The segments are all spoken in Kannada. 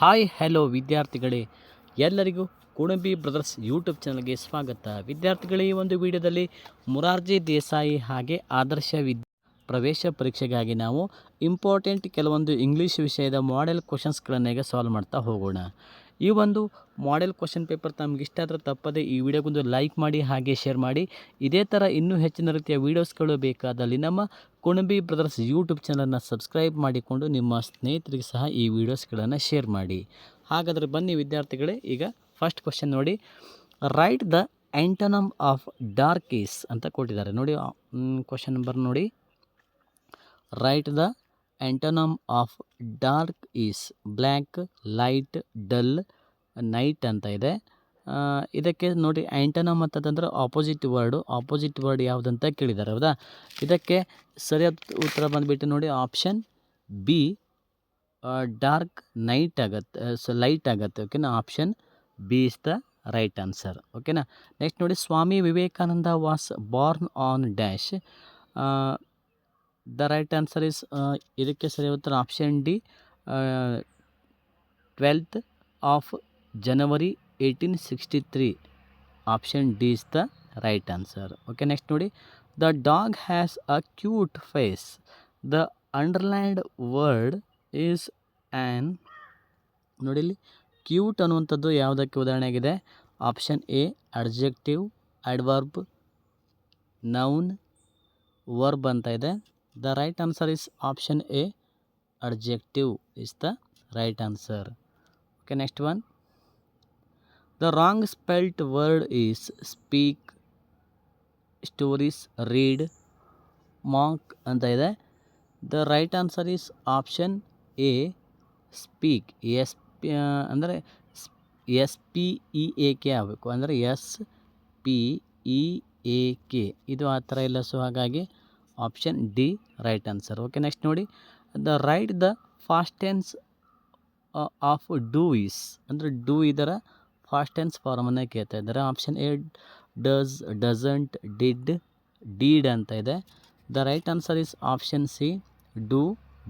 ಹಾಯ್ ಹೆಲೋ ವಿದ್ಯಾರ್ಥಿಗಳೇ ಎಲ್ಲರಿಗೂ ಕುಣಬಿ ಬ್ರದರ್ಸ್ ಯೂಟ್ಯೂಬ್ ಚಾನಲ್ಗೆ ಸ್ವಾಗತ ವಿದ್ಯಾರ್ಥಿಗಳೇ ಈ ಒಂದು ವಿಡಿಯೋದಲ್ಲಿ ಮುರಾರ್ಜಿ ದೇಸಾಯಿ ಹಾಗೆ ಆದರ್ಶ ವಿದ್ಯಾ ಪ್ರವೇಶ ಪರೀಕ್ಷೆಗಾಗಿ ನಾವು ಇಂಪಾರ್ಟೆಂಟ್ ಕೆಲವೊಂದು ಇಂಗ್ಲೀಷ್ ವಿಷಯದ ಮಾಡೆಲ್ ಕ್ವಶನ್ಸ್ಗಳನ್ನೇ ಸಾಲ್ವ್ ಮಾಡ್ತಾ ಹೋಗೋಣ ಈ ಒಂದು ಮಾಡೆಲ್ ಕ್ವಶನ್ ಪೇಪರ್ ಇಷ್ಟ ಆದರೆ ತಪ್ಪದೆ ಈ ವಿಡಿಯೋಗೊಂದು ಲೈಕ್ ಮಾಡಿ ಹಾಗೆ ಶೇರ್ ಮಾಡಿ ಇದೇ ಥರ ಇನ್ನೂ ಹೆಚ್ಚಿನ ರೀತಿಯ ವೀಡಿಯೋಸ್ಗಳು ಬೇಕಾದಲ್ಲಿ ನಮ್ಮ ಕುಣಬಿ ಬ್ರದರ್ಸ್ ಯೂಟ್ಯೂಬ್ ಚಾನಲನ್ನು ಸಬ್ಸ್ಕ್ರೈಬ್ ಮಾಡಿಕೊಂಡು ನಿಮ್ಮ ಸ್ನೇಹಿತರಿಗೆ ಸಹ ಈ ವಿಡಿಯೋಸ್ಗಳನ್ನು ಶೇರ್ ಮಾಡಿ ಹಾಗಾದರೆ ಬನ್ನಿ ವಿದ್ಯಾರ್ಥಿಗಳೇ ಈಗ ಫಸ್ಟ್ ಕ್ವಶನ್ ನೋಡಿ right the antonym of dark is ಅಂತ ಕೊಟ್ಟಿದ್ದಾರೆ ನೋಡಿ ಕ್ವಶನ್ ನಂಬರ್ ನೋಡಿ right the antonym of dark is black light dull night ಅಂತ ಇದೆ ಇದಕ್ಕೆ ನೋಡಿ ಆ್ಯಂಟನಮ್ ಅಂತದಂದ್ರೆ ಆಪೋಸಿಟ್ ವರ್ಡು ಆಪೋಸಿಟ್ ವರ್ಡ್ ಯಾವುದಂತ ಕೇಳಿದ್ದಾರೆ ಹೌದಾ ಇದಕ್ಕೆ ಸರಿಯಾದ ಉತ್ತರ ಬಂದುಬಿಟ್ಟು ನೋಡಿ ಆಪ್ಷನ್ ಬಿ ಡಾರ್ಕ್ ನೈಟ್ ಆಗತ್ತೆ ಸೊ ಲೈಟ್ ಆಗತ್ತೆ ಓಕೆನಾ option B is the right answer ಓಕೆನಾ ನೆಕ್ಸ್ಟ್ ನೋಡಿ Swami Vivekananda was born on dash the right answer is ಇದಕ್ಕೆ ಸರಿಯಾದ ಉತ್ತರ option D twelfth of January eighteen sixty three option D is the right answer okay next ನೋಡಿ the dog has a cute face the underlined word is an ನೋಡಿ ಇಲ್ಲಿ ಕ್ಯೂಟ್ ಅನ್ನುವಂಥದ್ದು ಯಾವುದಕ್ಕೆ ಉದಾಹರಣೆಯಾಗಿದೆ option A adjective adverb noun verb ಅಂತ ಇದೆ The right answer is option A. Adjective is the right answer. Okay, next one. The wrong spelt word is speak, stories, read, monk ಅಂತ ಇದೆ the right answer is option a speak yes P ಅಂದರೆ S P E A K ಆಗಬೇಕು S P E A K. K ಇದು ಆ option D right answer okay next ನೋಡಿ the right the past tense of do is ಅಂದರೆ ಡೂ ಇದರ ಫಾಸ್ಟ್ ಟೆನ್ಸ್ ಫಾರ್ಮನ್ನು ಕೇಳ್ತಾ ಇದ್ದಾರೆ option A does doesn't did deed ಅಂತ ಇದೆ the right answer is option C do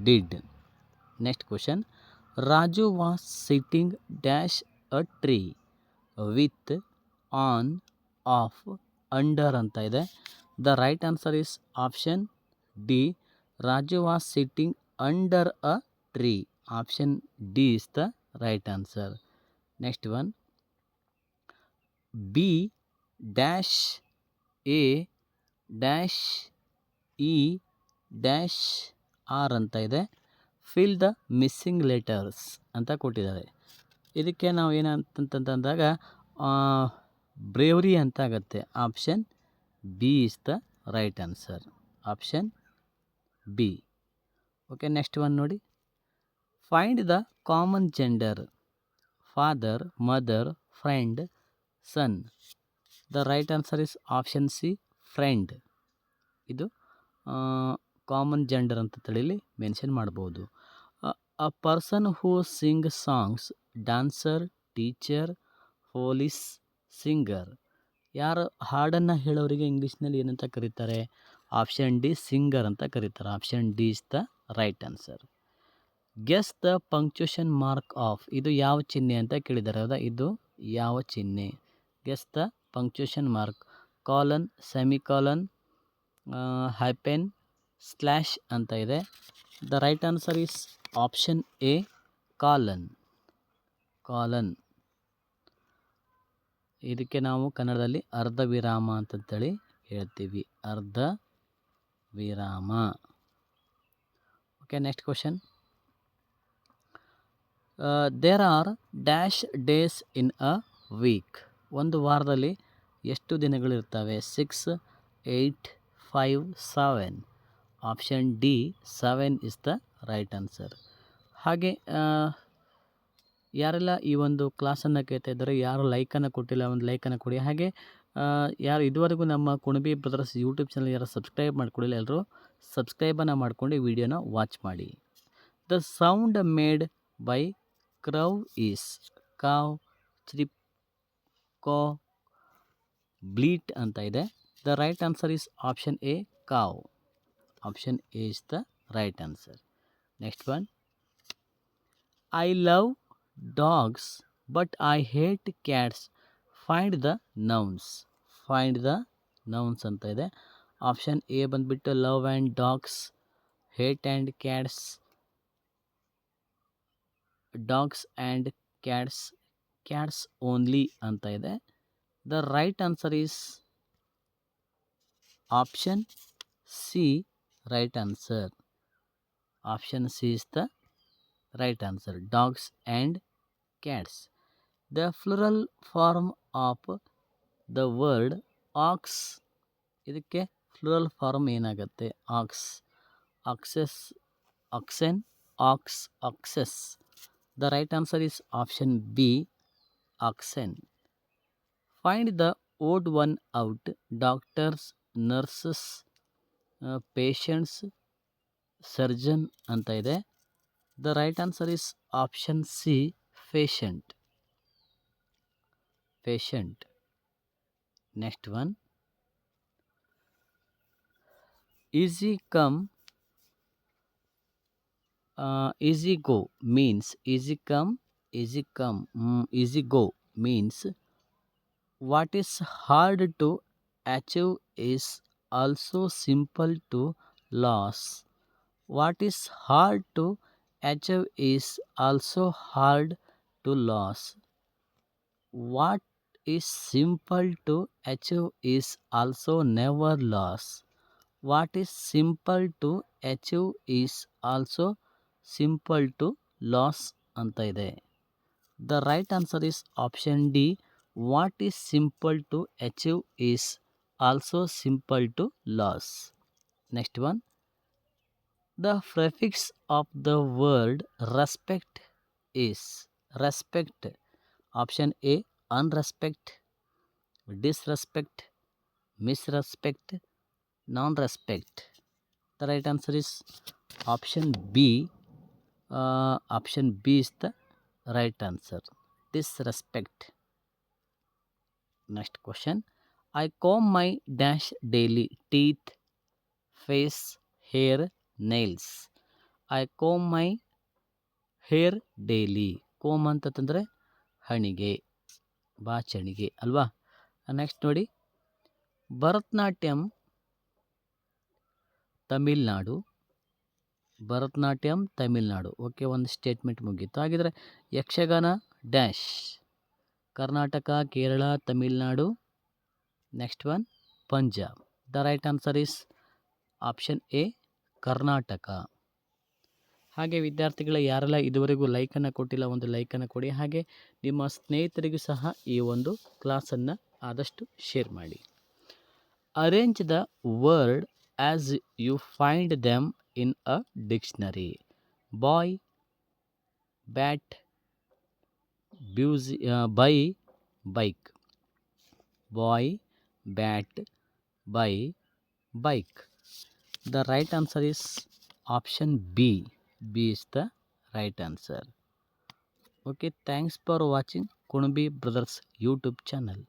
did next question Raju was sitting dash a tree with on of under ಅಂತ ಇದೆ the right answer is option D Raju was sitting under a tree option D is the right answer next one B dash A dash E dash R ಅಂತ ಇದೆ ಫಿಲ್ ದ ಮಿಸ್ಸಿಂಗ್ ಲೆಟರ್ಸ್ ಅಂತ ಕೊಟ್ಟಿದ್ದಾರೆ ಇದಕ್ಕೆ ನಾವು ಏನಂತಂತಂದಾಗ ಬ್ರೇವರಿ ಅಂತ ಆಗತ್ತೆ option B is the right answer option B okay next one ನೋಡಿ find the common gender father mother friend son the right answer is option C friend ಇದು ಕಾಮನ್ ಜೆಂಡರ್ ಅಂತ ತಿಳಿಲಿ ಮೆನ್ಷನ್ ಮಾಡ್ಬೋದು a person who sing songs dancer teacher police singer ಯಾರು ಹಾಡನ್ನು ಹೇಳೋರಿಗೆ ಇಂಗ್ಲೀಷ್ನಲ್ಲಿ ಏನಂತ ಕರೀತಾರೆ ಆಪ್ಷನ್ ಡಿ ಸಿಂಗರ್ ಅಂತ ಕರೀತಾರೆ option D is the right answer guess the punctuation mark of ಇದು ಯಾವ ಚಿಹ್ನೆ ಅಂತ ಕೇಳಿದ್ದಾರೆ ಹೌದಾ ಇದು ಯಾವ ಚಿಹ್ನೆ guess the punctuation mark colon colon hyphen slash ಅಂತ ಇದೆ the right answer is option A colon colon ಇದಕ್ಕೆ ನಾವು ಕನ್ನಡದಲ್ಲಿ ಅರ್ಧ ವಿರಾಮ ಅಂತಂತೇಳಿ ಹೇಳ್ತೀವಿ ಅರ್ಧ ವಿರಾಮ okay next question there are dash days in a week ಒಂದು ವಾರದಲ್ಲಿ ಎಷ್ಟು ದಿನಗಳಿರ್ತವೆ six eight five seven option D seven is the right answer ಹಾಗೆ uh, ಯಾರೆಲ್ಲ ಈ ಒಂದು ಕ್ಲಾಸನ್ನು ಕೇಳ್ತಾ ಇದ್ದಾರೆ ಯಾರು ಲೈಕನ್ನು ಕೊಟ್ಟಿಲ್ಲ ಒಂದು ಲೈಕನ್ನು ಕೊಡಿ ಹಾಗೆ ಯಾರು ಇದುವರೆಗೂ ನಮ್ಮ ಕುಣಬಿ ಬ್ರದರ್ಸ್ ಯೂಟ್ಯೂಬ್ ಚಾನಲ್ ಯಾರು ಸಬ್ಸ್ಕ್ರೈಬ್ ಮಾಡಿಕೊಡಿಲ್ಲ ಎಲ್ಲರೂ ಸಬ್ಸ್ಕ್ರೈಬನ್ನು ಮಾಡಿಕೊಂಡು ವಿಡಿಯೋನ ವಾಚ್ ಮಾಡಿ the sound made by crow is caw chirp coo bleat ಅಂತ ಇದೆ the right answer is option A caw option A is the right answer next one I love dogs, but I hate cats. Find the nouns find the nouns ಅಂತ ಇದೆ ಆಪ್ಷನ್ ಎ ಬಂದುಬಿಟ್ಟು love and dogs hate and cats dogs and cats cats only ಅಂತ ಇದೆ the right answer is option C right answer option C is the right answer dogs and cats. The plural form of the word ox ಇದಕ್ಕೆ ಫ್ಲೂರಲ್ ಫಾರ್ಮ್ ಏನಾಗುತ್ತೆ ox oxes oxen ox oxes the right answer is option B oxen find the odd one out doctors nurses patients surgeon ಅಂತ ಇದೆ the right answer is option C patient patient next one easy come uh, easy go means easy come easy come mm, easy go means what is hard to achieve is also simple to lose what is hard to achieve is also hard to lose. What is simple to achieve is also never lost. What is simple to achieve is also simple to lose ಅಂತ ಇದೆ the right answer is option D what is simple to achieve is also simple to lose next one the prefix of the word respect is Respect. Option A. Unrespect. Disrespect. Misrespect. non respect the right answer is option B. Uh, option B is the right answer. Disrespect. Next question. I comb my dash daily teeth, face, hair, nails. I comb my hair daily. Comb ತಂದ್ರೆ ಹಣಿಗೆ ಬಾಚಣಿಗೆ ಅಲ್ವಾ ನೆಕ್ಸ್ಟ್ ನೋಡಿ ಭರತನಾಟ್ಯಂ ತಮಿಳ್ನಾಡು ಭರತನಾಟ್ಯಂ ತಮಿಳ್ನಾಡು ಓಕೆ ಒಂದು ಸ್ಟೇಟ್ಮೆಂಟ್ ಮುಗೀತು ಹಾಗಿದ್ರೆ Yakshagana dash Karnataka Kerala Tamil Nadu next one Punjab the right answer is option A Karnataka ಹಾಗೆ ವಿದ್ಯಾರ್ಥಿಗಳ ಯಾರೆಲ್ಲ ಇದುವರೆಗೂ ಲೈಕನ್ನು ಕೊಟ್ಟಿಲ್ಲ ಒಂದು ಲೈಕನ್ನು ಕೊಡಿ ಹಾಗೆ ನಿಮ್ಮ ಸ್ನೇಹಿತರಿಗೂ ಸಹ ಈ ಒಂದು ಕ್ಲಾಸನ್ನು ಆದಷ್ಟು ಶೇರ್ ಮಾಡಿ arrange the word as you find them in a dictionary boy bat buys by bike boy bat by bike the right answer is option B B is the right answer. Okay, thanks for watching Kunubi Brothers YouTube channel.